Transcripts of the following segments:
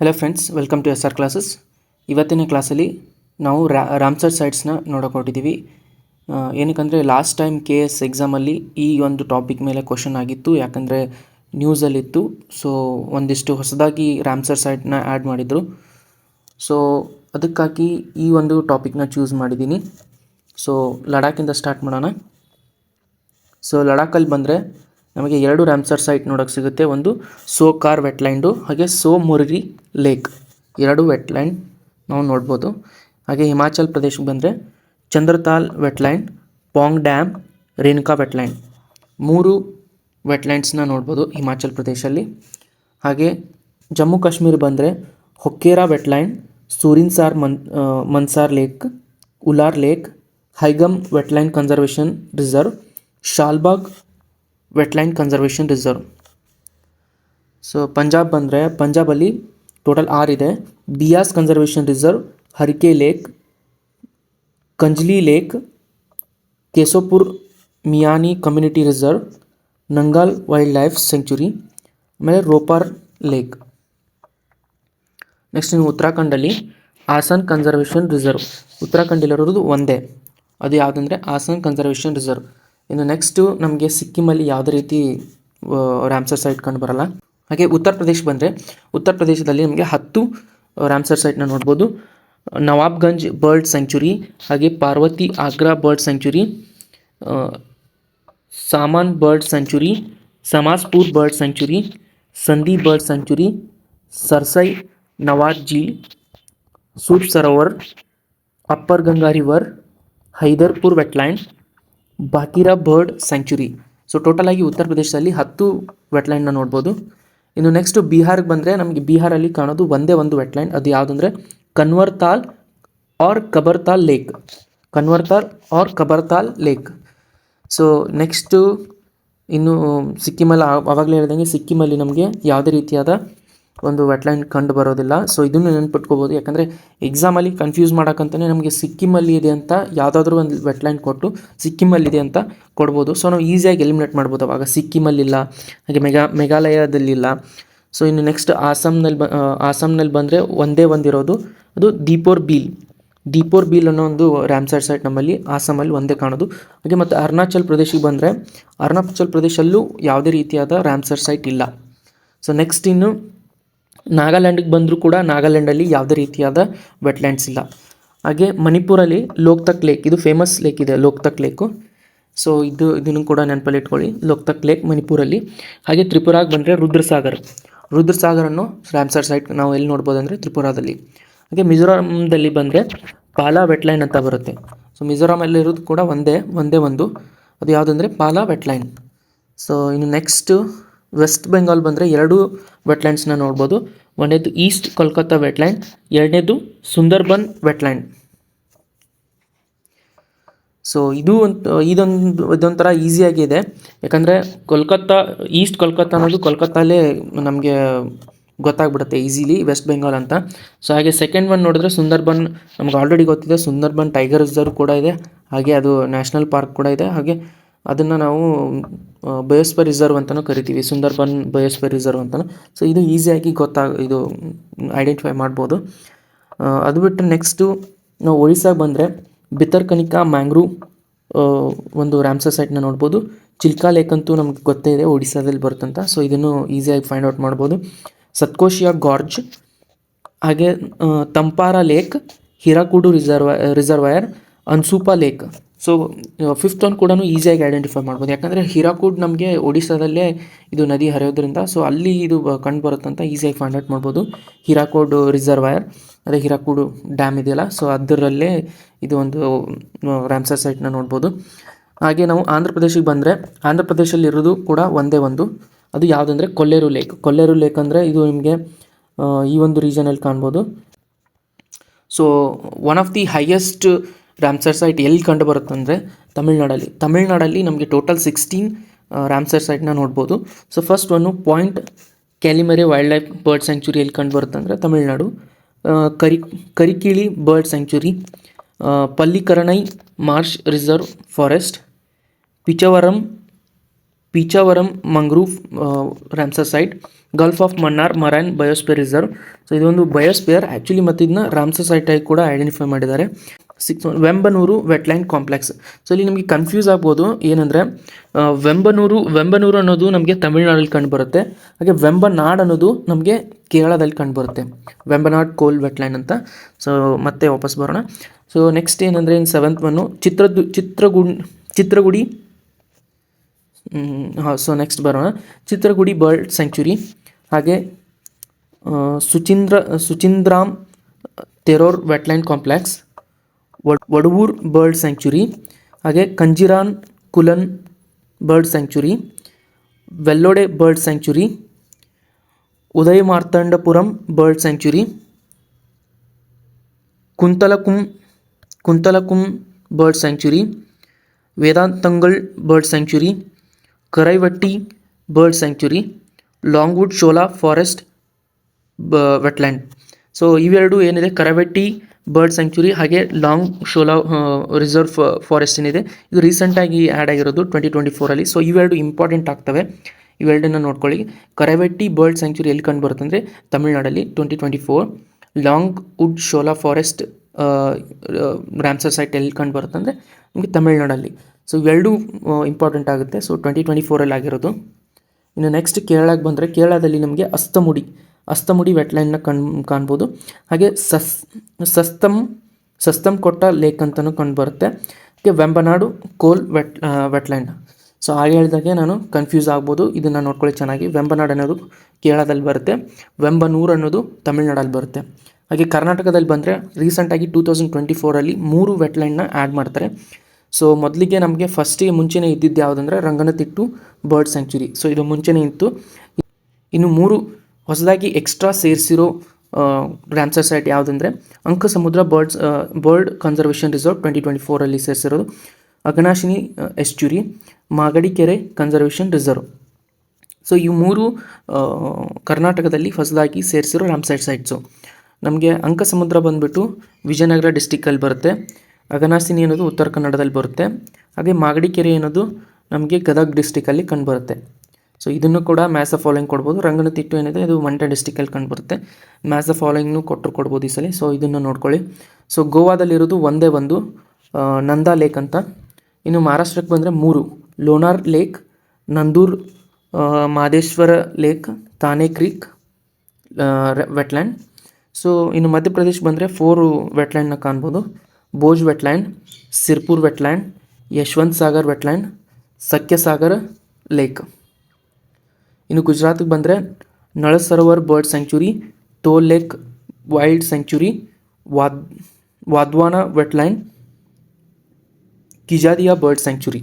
Hello friends welcome to S R classes ಇವತ್ತಿನ ಕ್ಲಾಸಲ್ಲಿ ನಾವು ರಾ ರಾಮ್ಸರ್ ಸೈಟ್ಸ್ನ ನೋಡೋಕೆ ಹೊರಟಿದ್ದೀವಿ ಏನಕ್ಕಂದರೆ ಲಾಸ್ಟ್ ಟೈಮ್ ಕೆ ಎಸ್ ಎಕ್ಸಾಮಲ್ಲಿ ಈ ಒಂದು ಟಾಪಿಕ್ ಮೇಲೆ ಕ್ವಶನ್ ಆಗಿತ್ತು. ಯಾಕಂದರೆ ನ್ಯೂಸಲ್ಲಿತ್ತು ಸೊ ಒಂದಿಷ್ಟು ಹೊಸದಾಗಿ ರಾಮ್ಸರ್ ಸೈಟ್ನ ಆ್ಯಡ್ ಮಾಡಿದರು. ಸೊ ಅದಕ್ಕಾಗಿ ಈ ಒಂದು ಟಾಪಿಕ್ನ ಚೂಸ್ ಮಾಡಿದ್ದೀನಿ. ಸೊ ಲಡಾಖಿಂದ ಸ್ಟಾರ್ಟ್ ಮಾಡೋಣ. ಸೊ ಲಡಾಖಲ್ಲಿ ಬಂದರೆ ನಮಗೆ ಎರಡು ರ್ಯಾಮ್ಸರ್ ಸೈಟ್ ನೋಡೋಕ್ಕೆ ಸಿಗುತ್ತೆ. ಒಂದು ಸೋ ಕಾರ್ ವೆಟ್ಲ್ಯಾಂಡು ಹಾಗೆ ಸೋ ಮುರ್ರಿ ಲೇಕ್ ಎರಡು ವೆಟ್ಲ್ಯಾಂಡ್ ನಾವು ನೋಡ್ಬೋದು. ಹಾಗೆ ಹಿಮಾಚಲ್ ಪ್ರದೇಶಕ್ಕೆ ಬಂದರೆ Chandratal wetland Pong dam Renuka wetland ಮೂರು ವೆಟ್ಲ್ಯಾಂಡ್ಸ್ನ ನೋಡ್ಬೋದು ಹಿಮಾಚಲ್ ಪ್ರದೇಶಲ್ಲಿ. ಹಾಗೆ ಜಮ್ಮು ಕಾಶ್ಮೀರ ಬಂದರೆ Hokera wetland Surinsar Mann Mansar lake Wular lake Haigam wetland conservation reserve Shalbugh wetland conservation reserve so Punjab ಬಂದರೆ ಪಂಜಾಬಲ್ಲಿ ಟೋಟಲ್ ಆರು ಇದೆ. Beas conservation reserve Harike lake Kanjli lake Keshopur Miani community reserve Nangal wild life sanctuary ಆಮೇಲೆ Ropar lake next ನೀವು ಉತ್ತರಾಖಂಡಲ್ಲಿ Hassan conservation reserve ಉತ್ತರಾಖಂಡಲ್ಲಿರೋದು ಒಂದೇ. ಅದು ಯಾವುದಂದರೆ ಆಸನ್ ಕನ್ಸರ್ವೇಷನ್ ರಿಸರ್ವ್ ಇನ್ನು ನೆಕ್ಸ್ಟು ನಮಗೆ ಸಿಕ್ಕಿಮಲ್ಲಿ ಯಾವುದೇ ರೀತಿ ರ್ಯಾಮ್ಸರ್ ಸೈಟ್ ಕಂಡು ಬರಲ್ಲ. ಹಾಗೆ ಉತ್ತರ ಪ್ರದೇಶ ಬಂದರೆ, ಉತ್ತರ ಪ್ರದೇಶದಲ್ಲಿ ನಮಗೆ ಹತ್ತು ರ್ಯಾಮ್ಸರ್ ಸೈಟ್ನ ನೋಡ್ಬೋದು. ನವಾಬ್ಗಂಜ್ ಬರ್ಡ್ ಸ್ಯಾಂಚುರಿ ಹಾಗೆ Parvati Agra bird sanctuary Saman bird sanctuary Samaspur bird sanctuary Sandi bird sanctuary, Sarsai, Nawar Jheel Sur Sarovar, upper Ganga river Haiderpur wetland Bakhira bird sanctuary so total ಆಗಿ ಉತ್ತರ ಪ್ರದೇಶದಲ್ಲಿ ಹತ್ತು ವೆಟ್ಲ್ಯಾಂಡ್ನ ನೋಡ್ಬೋದು. ಇನ್ನು ನೆಕ್ಸ್ಟ್ ಬಿಹಾರ್ಗೆ ಬಂದರೆ ನಮಗೆ ಬಿಹಾರಲ್ಲಿ ಕಾಣೋದು ಒಂದೇ ಒಂದು ವೆಟ್ಲ್ಯಾಂಡ್ ಅದು ಯಾವುದಂದರೆ Kanwartal or Kabartal lake Kanwartal or Kabartal lake so next ಇನ್ನು ಸಿಕ್ಕಿಮಲ್ಲಿ ಆವಾಗಲೇ ಹೇಳ್ದಂಗೆ ಸಿಕ್ಕಿಮಲ್ಲಿ ನಮಗೆ ಯಾವುದೇ ರೀತಿಯಾದ ಒಂದು ವೆಟ್ಲ್ಯಾಂಡ್ ಕಂಡು ಬರೋದಿಲ್ಲ. ಸೊ ಇದನ್ನು ನೆನ್ಪಿಟ್ಕೋಬೋದು. ಯಾಕಂದರೆ ಎಕ್ಸಾಮಲ್ಲಿ ಕನ್ಫ್ಯೂಸ್ ಮಾಡೋಕ್ಕಂತಲೇ ನಮಗೆ ಸಿಕ್ಕಿಮಲ್ಲಿ ಇದೆ ಅಂತ ಯಾವುದಾದ್ರೂ ಒಂದು ವೆಟ್ಲ್ಯಾಂಡ್ ಕೊಟ್ಟು ಸಿಕ್ಕಿಮಲ್ಲಿದೆ ಅಂತ ಕೊಡ್ಬೋದು. ಸೊ ನಾವು ಈಸಿಯಾಗಿ ಎಲಿಮಿನೇಟ್ ಮಾಡ್ಬೋದು ಅವಾಗ. ಸಿಕ್ಕಿಮಲ್ಲಿಲ್ಲ, ಹಾಗೆ ಮೆಗಾ, ಮೇಘಾಲಯದಲ್ಲಿಲ್ಲ. ಸೊ ಇನ್ನು ನೆಕ್ಸ್ಟ್ ಆಸಾಮ್ನಲ್ಲಿ ಬ ಆಸಾಮ್ನಲ್ಲಿ ಬಂದರೆ ಒಂದೇ ಒಂದಿರೋದು ಅದು ದೀಪೋರ್ ಬೀಲ್ ದೀಪೋರ್ ಬೀಲ್ ಅನ್ನೋ ಒಂದು ರ್ಯಾಮ್ಸರ್ ಸೈಟ್ ನಮ್ಮಲ್ಲಿ ಆಸಾಮಲ್ಲಿ ಒಂದೇ ಕಾಣೋದು. ಹಾಗೆ ಮತ್ತು ಅರುಣಾಚಲ್ ಪ್ರದೇಶಕ್ಕೆ ಬಂದರೆ ಅರುಣಾಚಲ್ ಪ್ರದೇಶಲ್ಲೂ ಯಾವುದೇ ರೀತಿಯಾದ ರ್ಯಾಮ್ಸರ್ ಸೈಟ್ ಇಲ್ಲ. ಸೊ ನೆಕ್ಸ್ಟ್ ಇನ್ನು ನಾಗಾಲ್ಯಾಂಡಿಗೆ ಬಂದರೂ ಕೂಡ ನಾಗಾಲ್ಯಾಂಡಲ್ಲಿ ಯಾವುದೇ ರೀತಿಯಾದ ವೆಟ್ಲ್ಯಾಂಡ್ಸ್ ಇಲ್ಲ. ಹಾಗೆ ಮಣಿಪುರಲ್ಲಿ ಲೋಕ್ತಕ್ ಲೇಕ್ ಇದು ಫೇಮಸ್ ಲೇಕ್ ಇದೆ, ಲೋಕ್ತಕ್ ಲೇಕು ಸೊ ಇದು, ಇದನ್ನು ಕೂಡ ನೆನಪಲ್ಲಿ ಇಟ್ಕೊಳ್ಳಿ, ಲೋಕ್ತಕ್ ಲೇಕ್ ಮಣಿಪುರಲ್ಲಿ. ಹಾಗೆ ತ್ರಿಪುರಾಗೆ ಬಂದರೆ ರುದ್ರಸಾಗರ್. ರುದ್ರಸಾಗರನ್ನು ರ್ಯಾಮ್ಸರ್ ಸೈಟ್ ನಾವು ಎಲ್ಲಿ ನೋಡ್ಬೋದು ಅಂದರೆ ತ್ರಿಪುರಾದಲ್ಲಿ. ಹಾಗೆ ಮಿಜೋರಾಂದಲ್ಲಿ ಬಂದರೆ ಪಾಲಾ ವೆಟ್ಲೈನ್ ಅಂತ ಬರುತ್ತೆ. ಸೊ ಮಿಜೋರಾಮಲ್ಲಿರೋದು ಕೂಡ ಒಂದೇ ಒಂದೇ ಒಂದು. ಅದು ಯಾವುದಂದರೆ ಪಾಲಾ ವೆಟ್ಲೈನ್ ಸೊ ಇನ್ನು ನೆಕ್ಸ್ಟು ವೆಸ್ಟ್ ಬೆಂಗಾಲ್ ಬಂದರೆ ಎರಡು ವೆಟ್ಲ್ಯಾಂಡ್ಸ್ನ ನೋಡ್ಬೋದು. ಒಂದನೇದು ಈಸ್ಟ್ ಕೋಲ್ಕತ್ತಾ ವೆಟ್ಲ್ಯಾಂಡ್ ಎರಡನೇದು ಸುಂದರ್ಬನ್ ವೆಟ್ಲ್ಯಾಂಡ್ ಸೊ ಇದು ಒಂದು, ಇದೊಂದು, ಇದೊಂಥರ ಈಸಿಯಾಗಿದೆ ಯಾಕಂದರೆ ಕೋಲ್ಕತ್ತಾ ಈಸ್ಟ್ ಕೋಲ್ಕತ್ತಾ ಅನ್ನೋದು ಕೋಲ್ಕತ್ತಾಲೇ ನಮಗೆ ಗೊತ್ತಾಗ್ಬಿಡುತ್ತೆ ಈಸಿಲಿ ವೆಸ್ಟ್ ಬೆಂಗಾಲ್ ಅಂತ. ಸೊ ಹಾಗೆ ಸೆಕೆಂಡ್ ಒನ್ ನೋಡಿದ್ರೆ ಸುಂದರ್ಬನ್ ನಮ್ಗೆ ಆಲ್ರೆಡಿ ಗೊತ್ತಿದೆ ಸುಂದರ್ಬನ್ ಟೈಗರ್ ರಿಸರ್ವ್ ಕೂಡ ಇದೆ. ಹಾಗೆ ಅದು ನ್ಯಾಷನಲ್ ಪಾರ್ಕ್ ಕೂಡ ಇದೆ. ಹಾಗೆ ಅದನ್ನು ನಾವು ಬಯೋಸ್ಫಿಯರ್ ರಿಸರ್ವ್ ಅಂತಲೂ ಕರಿತೀವಿ, ಸುಂದರ್ಬನ್ ಬಯೋಸ್ಫಿಯರ್ ರಿಸರ್ವ್ ಅಂತಲೂ ಸೊ ಇದು ಈಸಿಯಾಗಿ ಗೊತ್ತಾಗ ಇದು ಐಡೆಂಟಿಫೈ ಮಾಡ್ಬೋದು. ಅದು ಬಿಟ್ಟರೆ ನೆಕ್ಸ್ಟು, ನಾವು ಒಡಿಸ್ಸಾಗೆ ಬಂದರೆ ಬಿತರ್ಕನಿಕಾ ಮ್ಯಾಂಗ್ರೂ ಒಂದು ರ್ಯಾಮ್ಸರ್ ಸೈಟ್ನ ನೋಡ್ಬೋದು. ಚಿಲ್ಕಾ ಲೇಕ್ ಅಂತೂ ನಮ್ಗೆ ಗೊತ್ತೇ ಇದೆ ಒಡಿಸ್ಸಾದಲ್ಲಿ ಬರುತ್ತಂತ. ಸೊ ಇದನ್ನು ಈಸಿಯಾಗಿ ಫೈಂಡ್ ಔಟ್ ಮಾಡ್ಬೋದು. ಸತ್ಕೋಶಿಯಾ ಗಾರ್ಜ್, ಹಾಗೆ Tampara lake, Hirakud reserve, reservoir, Ansupa lake. So fifth one ಕೂಡ ಈಸಿಯಾಗಿ ಐಡೆಂಟಿಫೈ ಮಾಡ್ಬೋದು. ಯಾಕಂದರೆ ಹಿರಾಕೂಡ್ ನಮಗೆ ಒಡಿಶಾದಲ್ಲೇ ಇದು ನದಿ ಹರಿಯೋದ್ರಿಂದ ಸೊ ಅಲ್ಲಿ ಇದು ಕಂಡು ಬರುತ್ತಂತ ಈಸಿಯಾಗಿ ಫೈಂಡ್ ಔಟ್ ಮಾಡ್ಬೋದು. ಹಿರಾಕೋಡ್ ರಿಸರ್ವಯರ್ ಅದೇ ಹಿರಾಕೂಡು ಡ್ಯಾಮ್ ಇದೆಯಲ್ಲ ಸೊ ಅದರಲ್ಲೇ ಇದು ಒಂದು ರ್ಯಾಮ್ಸರ್ ಸೈಟ್ನ ನೋಡ್ಬೋದು. ಹಾಗೆ ನಾವು ಆಂಧ್ರ ಪ್ರದೇಶಕ್ಕೆ ಬಂದರೆ, ಆಂಧ್ರ ಪ್ರದೇಶಲ್ಲಿರೋದು ಕೂಡ ಒಂದೇ ಒಂದು. ಅದು ಯಾವುದಂದರೆ ಕೊಲ್ಲೇರು ಲೇಕ್ ಕೊಲ್ಲೇರು ಲೇಕ್ ಅಂದರೆ ಇದು ನಿಮಗೆ ಈ ಒಂದು ರೀಜನಲ್ಲಿ ಕಾಣ್ಬೋದು. So one of the highest Ramsar site ಎಲ್ಲಿ ಕಂಡು ಬರುತ್ತಂದರೆ ತಮಿಳ್ನಾಡಲ್ಲಿ. ತಮಿಳ್ನಾಡಲ್ಲಿ ನಮಗೆ ಟೋಟಲ್ ಸಿಕ್ಸ್ಟೀನ್ ರ್ಯಾಮ್ಸರ್ ಸೈಟ್ನ ನೋಡ್ಬೋದು. So first one point Calimere wildlife bird sanctuary ಎಲ್ಲಿ ಕಂಡು ಬರುತ್ತಂದರೆ ತಮಿಳ್ನಾಡು. ಕರಿ, Karikili bird sanctuary Pallikaranai marsh reserve forest Pichavaram Pichavaram mangrove Ramsar site gulf of Mannar marine biosphere reserve so ಇದೊಂದು biosphere actually ಮತ್ತು ಇದನ್ನ Ramsar site ಆಗಿ ಕೂಡ identify ಮಾಡಿದ್ದಾರೆ. Six Vembanoor wetland complex so ಇಲ್ಲಿ ನಿಮಗೆ ಕನ್ಫ್ಯೂಸ್ ಆಗ್ಬೋದು, ಏನಂದರೆ ವೆಂಬನೂರು ವೆಂಬನೂರು ಅನ್ನೋದು ನಮಗೆ ತಮಿಳ್ನಾಡಲ್ಲಿ ಕಂಡುಬರುತ್ತೆ ಹಾಗೆ ವೆಂಬನಾಡ್ ಅನ್ನೋದು ನಮಗೆ ಕೇರಳದಲ್ಲಿ ಕಂಡುಬರುತ್ತೆ ವೆಂಬನಾಡ್ ಕೋಲ್ ವೆಟ್ಲ್ಯಾಂಡ್ ಅಂತ. ಸೊ ಮತ್ತೆ ವಾಪಸ್ ಬರೋಣ. ಸೊ ನೆಕ್ಸ್ಟ್ ಏನಂದರೆ ಇನ್ನು ಸೆವೆಂತ್ ಒನ್ನು ಚಿತ್ರದು, ಚಿತ್ರಗುಡ್, ಚಿತ್ರಗುಡಿ. ಹಾಂ ಸೊ ನೆಕ್ಸ್ಟ್ ಬರೋಣ. ಚಿತ್ರಗುಡಿ ಬರ್ಡ್ ಸ್ಯಾಂಕ್ಚುರಿ ಹಾಗೆ Suchindra, Suchindram, Theroor wetland complex Vaduvur bird sanctuary, ಹಾಗೆ Kanjirankulam bird sanctuary, Vellode bird sanctuary Udaya Marthandapuram bird sanctuary, Koonthankulam Koonthankulam bird sanctuary Vedanthangal bird sanctuary, Karaivetti bird sanctuary, Longwood Shola forest ಬ, wetland. So ಇವೆರಡು ಏನಿದೆ? Karaivetti bird sanctuary ಹಾಗೆ long Shola reserve forest ಏನಿದೆ. ಇದು ರೀಸೆಂಟಾಗಿ add ಆಗಿರೋದು twenty twenty ಫೋರಲ್ಲಿ so ಇವೆರಡು ಇಂಪಾರ್ಟೆಂಟ್ ಆಗ್ತವೆ. ಇವೆರಡನ್ನ ನೋಡ್ಕೊಳ್ಳಿ. ಕರವೆಟ್ಟಿ ಬರ್ಡ್ ಸ್ಯಾಂಕ್ಚುರಿ ಎಲ್ಲಿ ಕಂಡು ಬರುತ್ತೆ ಅಂದರೆ ತಮಿಳ್ನಾಡಲ್ಲಿ twenty twenty four Long wood Shola forest Ramsar site ಎಲ್ಲಿ ಕಂಡು ಬರುತ್ತೆ ಅಂದರೆ ನಿಮಗೆ ತಮಿಳ್ನಾಡಲ್ಲಿ. ಸೊ ಇವೆರಡೂ ಇಂಪಾರ್ಟೆಂಟ್ ಆಗುತ್ತೆ. ಸೊ ಟ್ವೆಂಟಿ ಟ್ವೆಂಟಿ ಫೋರಲ್ಲಿ ಆಗಿರೋದು ಇನ್ನು ನೆಕ್ಸ್ಟ್ ಕೇರಳಕ್ಕೆ ಬಂದರೆ ಕೇರಳದಲ್ಲಿ ನಮಗೆ ಅಸ್ತಮುಡಿ. ಅಸ್ತಮುಡಿ ವೆಟ್ಲ್ಯಾಂಡ್ನ ಕಣ್, ಕಾಣ್ಬೋದು. ಹಾಗೆ ಸಸ್ ಸಸ್ತಮ್ ಸಸ್ತಮ್ ಕೊಟ್ಟ ಲೇಕ್ ಅಂತಲೂ ಕಂಡು ಬರುತ್ತೆ ಹಾಗೆ ವೆಂಬನಾಡು ಕೋಲ್ ವೆಟ್ ವೆಟ್ಲ್ಯಾಂಡ್ ಸೊ ಹಾಗೆ ಹೇಳಿದಾಗೆ ನಾನು ಕನ್ಫ್ಯೂಸ್ ಆಗ್ಬೋದು. ಇದನ್ನು ನೋಡ್ಕೊಳ್ಳಿ ಚೆನ್ನಾಗಿ. ವೆಂಬನಾಡು ಅನ್ನೋದು ಕೇರಳದಲ್ಲಿ ಬರುತ್ತೆ. ವೆಂಬನೂರು ಅನ್ನೋದು ತಮಿಳ್ನಾಡಲ್ಲಿ ಬರುತ್ತೆ. ಹಾಗೆ ಕರ್ನಾಟಕದಲ್ಲಿ ಬಂದರೆ ರೀಸೆಂಟಾಗಿ ಟೂ ತೌಸಂಡ್ ಟ್ವೆಂಟಿ ಫೋರಲ್ಲಿ ಮೂರು ವೆಟ್ಲ್ಯಾಂಡ್ನ ಆ್ಯಡ್ ಮಾಡ್ತಾರೆ. ಸೊ ಮೊದಲಿಗೆ ನಮಗೆ ಫಸ್ಟಿಗೆ ಮುಂಚೆನೇ ಇದ್ದಿದ್ದು ಯಾವುದಂದರೆ ರಂಗನತಿಟ್ಟು ಬರ್ಡ್ ಸ್ಯಾಂಕ್ಚುರಿ ಸೊ ಇದು ಮುಂಚೆನೇ ಇತ್ತು. ಇನ್ನು ಮೂರು ಹೊಸದಾಗಿ extra ಸೇರಿಸಿರೋ ರ್ಯಾಮ್ಸರ್ site ಯಾವುದಂದರೆ Ankasamudra birds bird conservation reserve twenty twenty ಫೋರಲ್ಲಿ ಸೇರಿಸಿರೋದು. Aghanashini estuary Magadikere conservation reserve so ಈ ಮೂರು ಕರ್ನಾಟಕದಲ್ಲಿ ಹೊಸದಾಗಿ ಸೇರಿಸಿರೋ ರ್ಯಾಮ್ಸೈಟ್ ಸೈಟ್ಸು ನಮಗೆ ಅಂಕ ಸಮುದ್ರ ಬಂದುಬಿಟ್ಟು ವಿಜಯನಗರ ಡಿಸ್ಟಿಕ್ಕಲ್ಲಿ ಬರುತ್ತೆ. ಅಗನಾಸಿನಿ ಅನ್ನೋದು ಉತ್ತರ ಕನ್ನಡದಲ್ಲಿ ಬರುತ್ತೆ. ಹಾಗೆ ಮಾಗಡಿ ಕೆರೆ ಅನ್ನೋದು ನಮಗೆ ಗದಗ್ ಡಿಸ್ಟಿಕಲ್ಲಿ ಕಂಡುಬರುತ್ತೆ ಸೊ ಇದನ್ನು ಕೂಡ ಮ್ಯಾಸ್ ಆಫ್ ಫಾಲೋಯಿಂಗ್ ಕೊಡ್ಬೋದು. ರಂಗನತಿಟ್ಟು ಏನಿದೆ ಇದು ಮಂಡ್ಯ ಡಿಸ್ಟಿಕಲ್ಲಿ ಕಂಡುಬರುತ್ತೆ. ಮ್ಯಾಸ್ ಆಫ್ ಫಾಲೋಯಿಂಗ್ನು ಕೊಟ್ಟರು ಕೊಡ್ಬೋದು ಈ ಸಲ. ಸೊ ಇದನ್ನು ನೋಡ್ಕೊಳ್ಳಿ. ಸೊ ಗೋವಾದಲ್ಲಿರೋದು ಒಂದೇ ಒಂದು ನಂದಾ ಲೇಕ್ ಅಂತ. ಇನ್ನು ಮಹಾರಾಷ್ಟ್ರಕ್ಕೆ ಬಂದರೆ ಮೂರು. Lonar lake Nandur Madhmeshwar lake Thane creek wetland so ಇನ್ನು ಮಧ್ಯಪ್ರದೇಶ ಬಂದರೆ ಫೋರು ವೆಟ್ಲ್ಯಾಂಡ್ನ ಕಾಣ್ಬೋದು. Bhoj wetland Sirpur wetland Yashwant Sagar wetland Sakhyasagar lake ಇನ್ನು ಗುಜರಾತಿಗೆ ಬಂದರೆ Nal Sarovar, bird sanctuary Thol lake, wild sanctuary, Wadh, Wadhvana wetland Khijadiya bird sanctuary.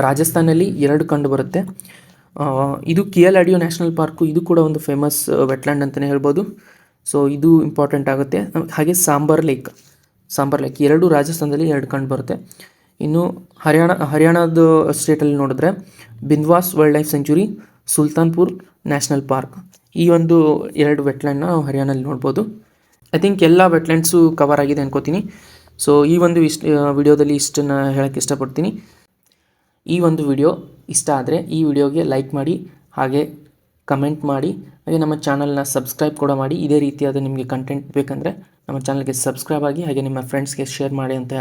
ರಾಜಸ್ಥಾನಲ್ಲಿ ಎರಡು ಕಂಡು ಬರುತ್ತೆ. ಇದು ಇದು ಕಿಯಲ್ ಅಡಿಯೋ ನ್ಯಾಷನಲ್ ಪಾರ್ಕು, ಇದು ಕೂಡ ಒಂದು ಫೇಮಸ್ ವೆಟ್ಲ್ಯಾಂಡ್ ಅಂತಲೇ ಹೇಳ್ಬೋದು. ಸೊ, ಇದು ಇಂಪಾರ್ಟೆಂಟ್ ಆಗುತ್ತೆ. ಹಾಗೆ ಸಾಂಬಾರ್ ಲೇಕ್. ಸಾಂಬಾರ್ ಲೇಕ್. ಎರಡು ರಾಜಸ್ಥಾನದಲ್ಲಿ ಎರಡು ಕಂಡು ಬರುತ್ತೆ. ಇನ್ನು ಹರಿಯಾಣ ಹರಿಯಾಣದ ಸ್ಟೇಟಲ್ಲಿ ನೋಡಿದ್ರೆ Bhindawas wild life sanctuary Sultanpur national park ಈ ಒಂದು ಎರಡು ವೆಟ್ಲ್ಯಾಂಡ್ನ ನಾವು ಹರಿಯಾಣಲ್ಲಿ ನೋಡ್ಬೋದು. ಐ ಥಿಂಕ್ ಎಲ್ಲ ವೆಟ್ಲ್ಯಾಂಡ್ಸು ಕವರ್ ಆಗಿದೆ ಅನ್ಕೋತೀನಿ. ಸೊ ಈ ಒಂದು ಇಷ್ಟ ವಿಡಿಯೋದಲ್ಲಿ ಇಷ್ಟನ್ನು ಹೇಳೋಕ್ಕೆ ಇಷ್ಟಪಡ್ತೀನಿ. ಈ ಒಂದು ವಿಡಿಯೋ ಇಷ್ಟ ಆದರೆ ಈ ವಿಡಿಯೋಗೆ ಲೈಕ್ ಮಾಡಿ, ಹಾಗೆ ಕಮೆಂಟ್ ಮಾಡಿ, ಹಾಗೆ ನಮ್ಮ ಚಾನಲ್ನ ಸಬ್ಸ್ಕ್ರೈಬ್ ಕೂಡ ಮಾಡಿ. ಇದೇ ರೀತಿಯಾದ ನಿಮಗೆ ಕಂಟೆಂಟ್ ಬೇಕಂದರೆ ನಮ್ಮ ಚಾನಲ್ಗೆ ಸಬ್ಸ್ಕ್ರೈಬ್ ಆಗಿ, ಹಾಗೆ ನಿಮ್ಮ ಫ್ರೆಂಡ್ಸ್ಗೆ ಶೇರ್ ಮಾಡಿ ಅಂತ